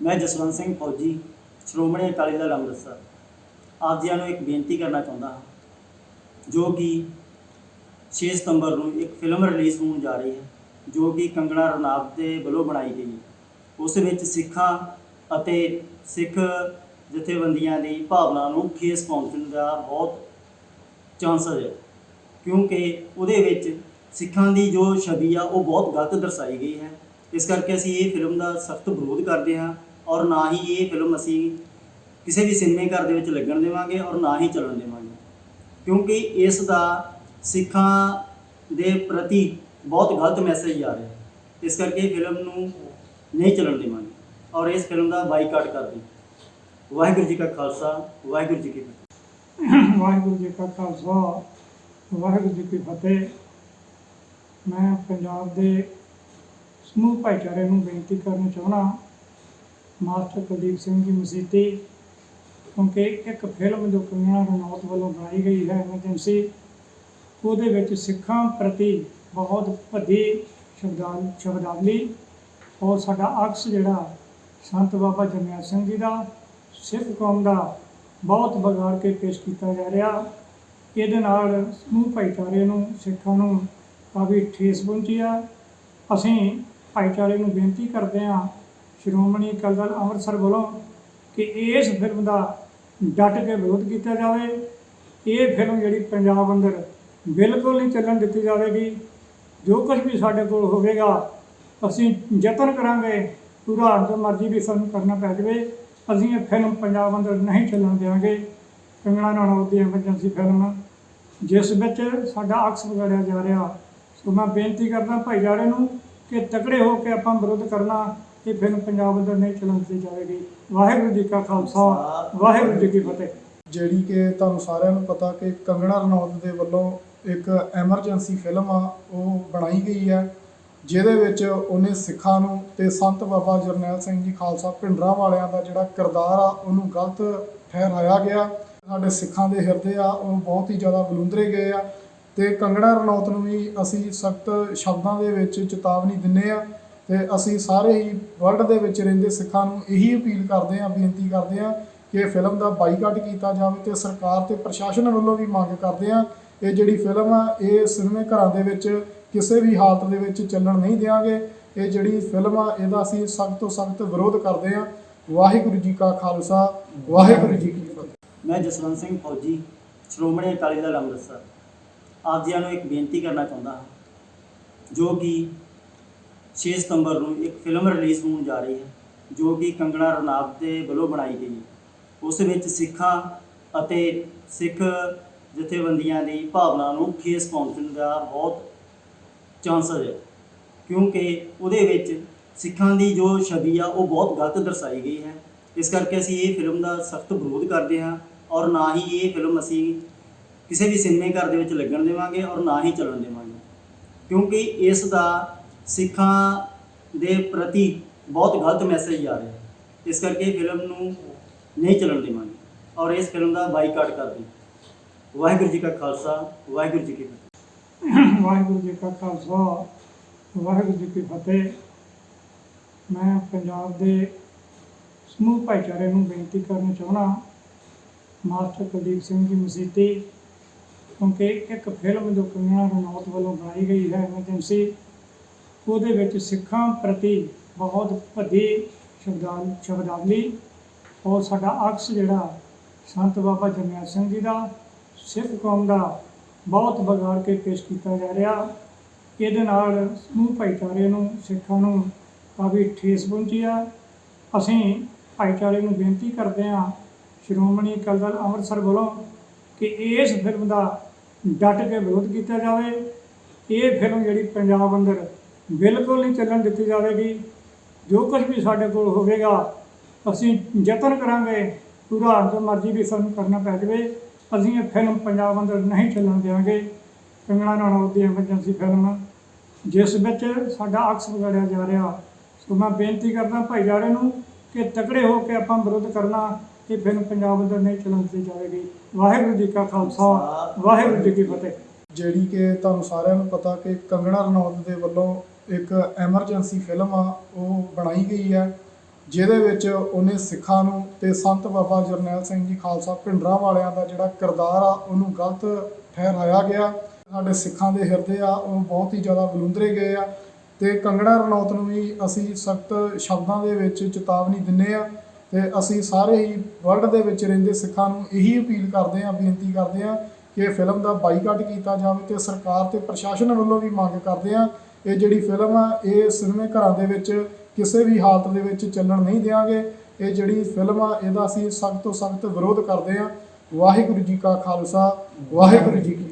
ਮੈਂ ਜਸਵੰਤ ਸਿੰਘ ਫੌਜੀ, ਸ਼੍ਰੋਮਣੀ ਅਕਾਲੀ ਦਲ ਅੰਮ੍ਰਿਤਸਰ। ਆਪ ਜੀਆਂ ਨੂੰ ਇੱਕ ਬੇਨਤੀ ਕਰਨਾ ਚਾਹੁੰਦਾ ਹਾਂ, ਜੋ ਕਿ 6 ਸਤੰਬਰ ਨੂੰ ਇੱਕ ਫਿਲਮ ਰਿਲੀਜ਼ ਹੋਣ ਜਾ ਰਹੀ ਹੈ, ਜੋ ਕਿ ਕੰਗਣਾ ਰਣਾਵਤ ਦੇ ਵੱਲੋਂ ਬਣਾਈ ਗਈ ਹੈ। ਉਸ ਵਿੱਚ ਸਿੱਖਾਂ ਅਤੇ ਸਿੱਖ ਜਥੇਬੰਦੀਆਂ ਦੀ ਭਾਵਨਾ ਨੂੰ ਖੇਸ ਪਹੁੰਚਣ ਦਾ ਬਹੁਤ ਚਾਂਸਸ ਹੈ, ਕਿਉਂਕਿ ਉਹਦੇ ਵਿੱਚ ਸਿੱਖਾਂ ਦੀ ਜੋ ਛਵੀ ਆ, ਉਹ ਬਹੁਤ ਗਲਤ ਦਰਸਾਈ ਗਈ ਹੈ। ਇਸ ਕਰਕੇ ਅਸੀਂ ਇਹ ਫਿਲਮ ਦਾ ਸਖਤ ਵਿਰੋਧ ਕਰਦੇ ਹਾਂ। ਔਰ ਨਾ ਹੀ ਇਹ ਫਿਲਮ ਅਸੀਂ ਕਿਸੇ ਵੀ ਸਿਨੇਮੇ ਘਰ ਦੇ ਵਿੱਚ ਲੱਗਣ ਦੇਵਾਂਗੇ ਔਰ ਨਾ ਹੀ ਚੱਲਣ ਦੇਵਾਂਗੇ। ਕਿਉਂਕਿ ਇਸ ਦਾ ਸਿੱਖਾਂ ਦੇ ਪ੍ਰਤੀ ਬਹੁਤ ਗਲਤ ਮੈਸੇਜ ਆ ਰਿਹਾ। ਇਸ ਕਰਕੇ ਫਿਲਮ ਨੂੰ ਨਹੀਂ ਚੱਲਣ ਦੇਵਾਂਗੇ ਔਰ ਇਸ ਫਿਲਮ ਦਾ ਬਾਈਕਾਟ ਕਰਦੇ ਵਾਹਿਗੁਰੂ ਜੀ ਕਾ ਖਾਲਸਾ, ਵਾਹਿਗੁਰੂ ਜੀ ਕੀ ਫਤਿਹ। ਵਾਹਿਗੁਰੂ ਜੀ ਕਾ ਖਾਲਸਾ, ਵਾਹਿਗੁਰੂ ਜੀ ਕੀ ਫਤਿਹ। ਮੈਂ ਪੰਜਾਬ ਦੇ ਸਮੂਹ ਭਾਈਚਾਰੇ ਨੂੰ ਬੇਨਤੀ ਕਰਨਾ ਚਾਹੁੰਦਾ ਮਾਸਟਰ ਕੁਲਦੀਪ ਸਿੰਘ ਜੀ ਮਸੀਤੀ, ਕਿਉਂਕਿ ਇੱਕ ਫਿਲਮ ਜੋ ਕੰਗਨਾ ਰਣੌਤ ਵੱਲੋਂ ਬਣਾਈ ਗਈ ਹੈ, ਐਮਰਜੈਂਸੀ, ਉਹਦੇ ਵਿੱਚ ਸਿੱਖਾਂ ਪ੍ਰਤੀ ਬਹੁਤ ਭੱਦੀ ਸ਼ਬਦਾਂ ਸ਼ਬਦਾਵਲੀ ਔਰ ਸਾਡਾ ਅਕਸ ਜਿਹੜਾ ਸੰਤ ਬਾਬਾ ਜਰਨੈਲ ਸਿੰਘ ਜੀ ਦਾ, ਸਿੱਖ ਕੌਮ ਦਾ ਬਹੁਤ ਵਿਗਾੜ ਕੇ ਪੇਸ਼ ਕੀਤਾ ਜਾ ਰਿਹਾ। ਇਹਦੇ ਨਾਲ ਸਮੂਹ ਭਾਈਚਾਰੇ ਨੂੰ, ਸਿੱਖਾਂ ਨੂੰ ਕਾਫੀ ਠੇਸ ਪਹੁੰਚੀ ਆ। ਅਸੀਂ ਭਾਈਚਾਰੇ ਨੂੰ ਬੇਨਤੀ ਕਰਦੇ ਹਾਂ ਸ਼੍ਰੋਮਣੀ ਅਕਾਲੀ ਦਲ ਅੰਮ੍ਰਿਤਸਰ ਵੱਲੋਂ ਕਿ ਇਸ ਫਿਲਮ ਦਾ ਡਟ ਕੇ ਵਿਰੋਧ ਕੀਤਾ ਜਾਵੇ। ਇਹ ਫਿਲਮ ਜਿਹੜੀ ਪੰਜਾਬ ਅੰਦਰ ਬਿਲਕੁਲ ਨਹੀਂ ਚੱਲਣ ਦਿੱਤੀ ਜਾਵੇਗੀ। ਜੋ ਕੁਝ ਵੀ ਸਾਡੇ ਕੋਲ ਹੋਵੇਗਾ, ਅਸੀਂ ਯਤਨ ਕਰਾਂਗੇ, ਪੂਰਾ ਜੋ ਮਰਜ਼ੀ ਵੀ ਸਾਨੂੰ ਕਰਨਾ ਪੈ ਜਾਵੇ। ਅਸੀਂ ਇਹ ਫਿਲਮ ਪੰਜਾਬ ਅੰਦਰ ਨਹੀਂ ਚੱਲਣ ਦੇਵਾਂਗੇ। ਕੰਗਣਾ ਰਣੌਤ ਦੀ ਐਮਰਜੈਂਸੀ ਫਿਲਮ, ਜਿਸ ਵਿੱਚ ਸਾਡਾ ਅਕਸ ਵਿਗਾੜਿਆ ਜਾ ਰਿਹਾ। ਸੋ ਮੈਂ ਬੇਨਤੀ ਕਰਦਾ ਭਾਈਚਾਰੇ ਨੂੰ ਕਿ ਤਕੜੇ ਹੋ ਕੇ ਆਪਾਂ ਵਿਰੋਧ ਕਰਨਾ ਇਹ ਫਿਲਮ ਪੰਜਾਬ ਅੰਦਰ ਨਹੀਂ ਚੱਲਣ ਜਾਵੇਗੀ ਵਾਹਿਗੁਰੂ ਜੀ ਕਾ ਖਾਲਸਾ, ਵਾਹਿਗੁਰੂ ਜੀ ਕੀ ਫਤਿਹ। ਜਿਹੜੀ ਕਿ ਤੁਹਾਨੂੰ ਸਾਰਿਆਂ ਨੂੰ ਪਤਾ ਕਿ ਕੰਗਣਾ ਰਣੌਤ ਦੇ ਵੱਲੋਂ ਇੱਕ ਐਮਰਜੈਂਸੀ ਫਿਲਮ ਆ, ਉਹ ਬਣਾਈ ਗਈ ਹੈ, ਜਿਹਦੇ ਵਿੱਚ ਉਹਨੇ ਸਿੱਖਾਂ ਨੂੰ ਤੇ ਸੰਤ ਬਾਬਾ ਜਰਨੈਲ ਸਿੰਘ ਜੀ ਖਾਲਸਾ ਭਿੰਡਰਾਂ ਵਾਲਿਆਂ ਦਾ ਜਿਹੜਾ ਕਿਰਦਾਰ ਆ, ਉਹਨੂੰ ਗਲਤ ਠਹਿਰਾਇਆ ਗਿਆ। ਸਾਡੇ ਸਿੱਖਾਂ ਦੇ ਹਿਰਦੇ ਆ, ਉਹ ਬਹੁਤ ਹੀ ਜ਼ਿਆਦਾ ਬਲੂੰਦਰੇ ਗਏ ਆ। ਤੇ ਕੰਗਣਾ ਰਣੌਤ ਨੂੰ ਵੀ ਅਸੀਂ ਸਖਤ ਸ਼ਬਦਾਂ ਦੇ ਵਿੱਚ ਚੇਤਾਵਨੀ ਦਿੰਨੇ ਆ ਤੇ ਅਸੀਂ ਸਾਰੇ ਹੀ ਵਰਲਡ ਦੇ ਵਿੱਚ ਰਹਿੰਦੇ ਸਿੱਖਾਂ ਨੂੰ ਇਹੀ ਅਪੀਲ ਕਰਦੇ ਆ ਬੇਨਤੀ ਕਰਦੇ ਆ ਕਿ ਫਿਲਮ ਦਾ ਬਾਈਕਾਟ ਕੀਤਾ ਜਾਵੇ ਤੇ ਸਰਕਾਰ ਤੇ ਪ੍ਰਸ਼ਾਸਨ ਵੱਲੋਂ ਵੀ ਮੰਗ ਕਰਦੇ ਆ ਇਹ ਜਿਹੜੀ ਫਿਲਮ ਆ, ਇਹ ਸਿਨੇਮੇ ਘਰਾਂ ਦੇ ਵਿੱਚ ਕਿਸੇ ਵੀ ਹਾਲਤ ਦੇ ਵਿੱਚ ਚੱਲਣ ਨਹੀਂ ਦੇਵਾਂਗੇ ਇਹ ਜਿਹੜੀ ਫਿਲਮ ਆ, ਇਹਦਾ ਅਸੀਂ ਸਖਤ ਤੋਂ ਸਖਤ ਵਿਰੋਧ ਕਰਦੇ ਆ ਵਾਹਿਗੁਰੂ ਜੀ ਕਾ ਖਾਲਸਾ, ਵਾਹਿਗੁਰੂ ਜੀ ਕੀ ਫਤਿਹ। ਮੈਂ ਜਸਵੰਤ ਸਿੰਘ ਫੌਜੀ, ਸ਼੍ਰੋਮਣੀ ਅਕਾਲੀ ਦਲ ਅੰਮ੍ਰਿਤਸਰ। ਆਪ ਜੀਆਂ ਨੂੰ ਇੱਕ ਬੇਨਤੀ ਕਰਨਾ ਚਾਹੁੰਦਾ ਹਾਂ, ਜੋ ਕਿ 6 ਸਤੰਬਰ ਨੂੰ ਇੱਕ ਫਿਲਮ ਰਿਲੀਜ਼ ਹੋਣ ਜਾ ਰਹੀ ਹੈ, ਜੋ ਕਿ ਕੰਗਣਾ ਰਣਾਵਤ ਦੇ ਵੱਲੋਂ ਬਣਾਈ ਗਈ ਹੈ। ਉਸ ਵਿੱਚ ਸਿੱਖਾਂ ਅਤੇ ਸਿੱਖ ਜਥੇਬੰਦੀਆਂ ਦੀ ਭਾਵਨਾ ਨੂੰ ਖੇਸ ਪਹੁੰਚਣ ਦਾ ਬਹੁਤ ਚਾਂਸ ਹੈ, ਕਿਉਂਕਿ ਉਹਦੇ ਵਿੱਚ ਸਿੱਖਾਂ ਦੀ ਜੋ ਛਵੀ ਆ, ਉਹ ਬਹੁਤ ਗਲਤ ਦਰਸਾਈ ਗਈ ਹੈ। ਇਸ ਕਰਕੇ ਅਸੀਂ ਇਹ ਫਿਲਮ ਦਾ ਸਖਤ ਵਿਰੋਧ ਕਰਦੇ ਹਾਂ ਔਰ ਨਾ ਹੀ ਇਹ ਫਿਲਮ ਅਸੀਂ ਕਿਸੇ ਵੀ ਸਿਨੇਮੇ ਘਰ ਦੇ ਵਿੱਚ ਲੱਗਣ ਦੇਵਾਂਗੇ ਔਰ ਨਾ ਹੀ ਚੱਲਣ ਦੇਵਾਂਗੇ। ਕਿਉਂਕਿ ਇਸ ਦਾ ਸਿੱਖਾਂ ਦੇ ਪ੍ਰਤੀ ਬਹੁਤ ਗਲਤ ਮੈਸੇਜ ਆ ਰਿਹਾ। ਇਸ ਕਰਕੇ ਫਿਲਮ ਨੂੰ ਨਹੀਂ ਚੱਲਣ ਦੇਵਾਂਗੇ। ਔਰ ਇਸ ਫਿਲਮ ਦਾ ਬਾਈਕਾਟ ਕਰਦੇ ਵਾਹਿਗੁਰੂ ਜੀ ਕਾ ਖਾਲਸਾ, ਵਾਹਿਗੁਰੂ ਜੀ ਕੀ ਫਤਿਹ। ਵਾਹਿਗੁਰੂ ਜੀ ਕਾ ਖਾਲਸਾ, ਵਾਹਿਗੁਰੂ ਜੀ ਕੀ ਫਤਿਹ। ਮੈਂ ਪੰਜਾਬ ਦੇ ਸਮੂਹ ਭਾਈਚਾਰੇ ਨੂੰ ਬੇਨਤੀ ਕਰਨਾ ਚਾਹਣਾ ਮਾਸਟਰ ਕੁਲਦੀਪ ਸਿੰਘ ਜੀ ਮਸੀਤੀ, ਕਿਉਂਕਿ ਇੱਕ ਫਿਲਮ ਜੋ ਕੰਗਨਾ ਰਣੌਤ ਵੱਲੋਂ ਬਣਾਈ ਗਈ ਹੈ ਐਮਰਜੈਂਸੀ ਉਹਦੇ ਵਿੱਚ ਸਿੱਖਾਂ ਪ੍ਰਤੀ ਬਹੁਤ ਭੱਦੀ ਸ਼ਬਦਾਂ ਸ਼ਬਦਾਵਲੀ ਔਰ ਸਾਡਾ ਅਕਸ ਜਿਹੜਾ ਸੰਤ ਬਾਬਾ ਜਰਨੈਲ ਸਿੰਘ ਜੀ ਦਾ, ਸਿੱਖ ਕੌਮ ਦਾ ਬਹੁਤ ਵਿਗਾੜ ਕੇ ਪੇਸ਼ ਕੀਤਾ ਜਾ ਰਿਹਾ। ਇਹਦੇ ਨਾਲ ਸਮੂਹ ਭਾਈਚਾਰੇ ਨੂੰ, ਸਿੱਖਾਂ ਨੂੰ ਕਾਫੀ ਠੇਸ ਪਹੁੰਚੀ ਆ। ਅਸੀਂ ਭਾਈਚਾਰੇ ਨੂੰ ਬੇਨਤੀ ਕਰਦੇ ਹਾਂ ਸ਼੍ਰੋਮਣੀ ਅਕਾਲੀ ਦਲ ਅੰਮ੍ਰਿਤਸਰ ਵੱਲੋਂ ਕਿ ਇਸ ਫਿਲਮ ਦਾ ਡਟ ਕੇ ਵਿਰੋਧ ਕੀਤਾ ਜਾਵੇ। ਇਹ ਫਿਲਮ ਜਿਹੜੀ ਪੰਜਾਬ ਅੰਦਰ ਬਿਲਕੁਲ ਨਹੀਂ ਚੱਲਣ ਦਿੱਤੀ ਜਾਵੇਗੀ। ਜੋ ਕੁਝ ਵੀ ਸਾਡੇ ਕੋਲ ਹੋਵੇਗਾ, ਅਸੀਂ ਯਤਨ ਕਰਾਂਗੇ, ਪੂਰਾ ਜੋ ਮਰਜ਼ੀ ਵੀ ਸਾਨੂੰ ਕਰਨਾ ਪੈ ਜਾਵੇ। ਅਸੀਂ ਇਹ ਫਿਲਮ ਪੰਜਾਬ ਅੰਦਰ ਨਹੀਂ ਚੱਲਣ ਦੇਵਾਂਗੇ ਕੰਗਣਾ ਰਣੌਤ ਦੀ ਐਮਰਜੈਂਸੀ ਫਿਲਮ ਜਿਸ ਵਿੱਚ ਸਾਡਾ ਅਕਸ ਵਿਗਾੜਿਆ ਜਾ ਰਿਹਾ। ਸੋ ਮੈਂ ਬੇਨਤੀ ਕਰਦਾ ਭਾਈਚਾਰੇ ਨੂੰ ਕਿ ਤਕੜੇ ਹੋ ਕੇ ਆਪਾਂ ਵਿਰੋਧ ਕਰਨਾ ਇਹ ਫਿਲਮ ਪੰਜਾਬ ਅੰਦਰ ਨਹੀਂ ਚੱਲਣ ਦਿੱਤੀ ਜਾਵੇਗੀ। ਵਾਹਿਗੁਰੂ ਜੀ ਕਾ ਖਾਲਸਾ, ਵਾਹਿਗੁਰੂ ਜੀ ਕੀ ਫਤਿਹ। ਜਿਹੜੀ ਕਿ ਤੁਹਾਨੂੰ ਸਾਰਿਆਂ ਨੂੰ ਪਤਾ ਕਿ ਕੰਗਣਾ ਰਣੌਤ ਦੇ ਵੱਲੋਂ ਇੱਕ ਐਮਰਜੈਂਸੀ ਫਿਲਮ ਆ, ਉਹ ਬਣਾਈ ਗਈ ਹੈ, ਜਿਹਦੇ ਵਿੱਚ ਉਹਨੇ ਸਿੱਖਾਂ ਨੂੰ ਤੇ ਸੰਤ ਬਾਬਾ ਜਰਨੈਲ ਸਿੰਘ ਜੀ ਖਾਲਸਾ ਭਿੰਡਰਾਂ ਵਾਲਿਆਂ ਦਾ ਜਿਹੜਾ ਕਿਰਦਾਰ ਆ, ਉਹਨੂੰ ਗਲਤ ਠਹਿਰਾਇਆ ਗਿਆ। ਸਾਡੇ ਸਿੱਖਾਂ ਦੇ ਹਿਰਦੇ ਆ, ਉਹ ਬਹੁਤ ਹੀ ਜ਼ਿਆਦਾ ਬਲੁੰਦਰੇ ਗਏ ਆ ਤੇ ਕੰਗੜਾ ਰਣੌਤ ਨੂੰ ਵੀ ਅਸੀਂ ਸਖਤ ਸ਼ਬਦਾਂ ਦੇ ਵਿੱਚ ਚੇਤਾਵਨੀ ਦਿੰਨੇ ਆ ਤੇ ਅਸੀਂ ਸਾਰੇ ਹੀ ਵਰਲਡ ਦੇ ਵਿੱਚ ਰਹਿੰਦੇ ਸਿੱਖਾਂ ਨੂੰ ਇਹੀ ਅਪੀਲ ਕਰਦੇ ਆ, ਬੇਨਤੀ ਕਰਦੇ ਆ ਕਿ ਫਿਲਮ ਦਾ ਬਾਈਕਾਟ ਕੀਤਾ ਜਾਵੇ ਤੇ ਸਰਕਾਰ ਤੇ ਪ੍ਰਸ਼ਾਸਨ ਵੱਲੋਂ ਵੀ ਮੰਗ ਕਰਦੇ ਆ ਇਹ ਜਿਹੜੀ ਫਿਲਮ ਆ, ਇਹ ਸਿਨੇਮੇ ਘਰਾਂ ਦੇ ਵਿੱਚ ਕਿਸੇ ਵੀ ਹਾਲਤ ਦੇ ਵਿੱਚ ਚੱਲਣ ਨਹੀਂ ਦਿਆਂਗੇ। ਇਹ ਜਿਹੜੀ ਫਿਲਮ ਆ, ਇਹਦਾ ਅਸੀਂ ਸਖਤ ਤੋਂ ਸਖਤ ਵਿਰੋਧ ਕਰਦੇ ਆ। ਵਾਹਿਗੁਰੂ ਜੀ ਕਾ ਖਾਲਸਾ, ਵਾਹਿਗੁਰੂ ਜੀ ਕੀ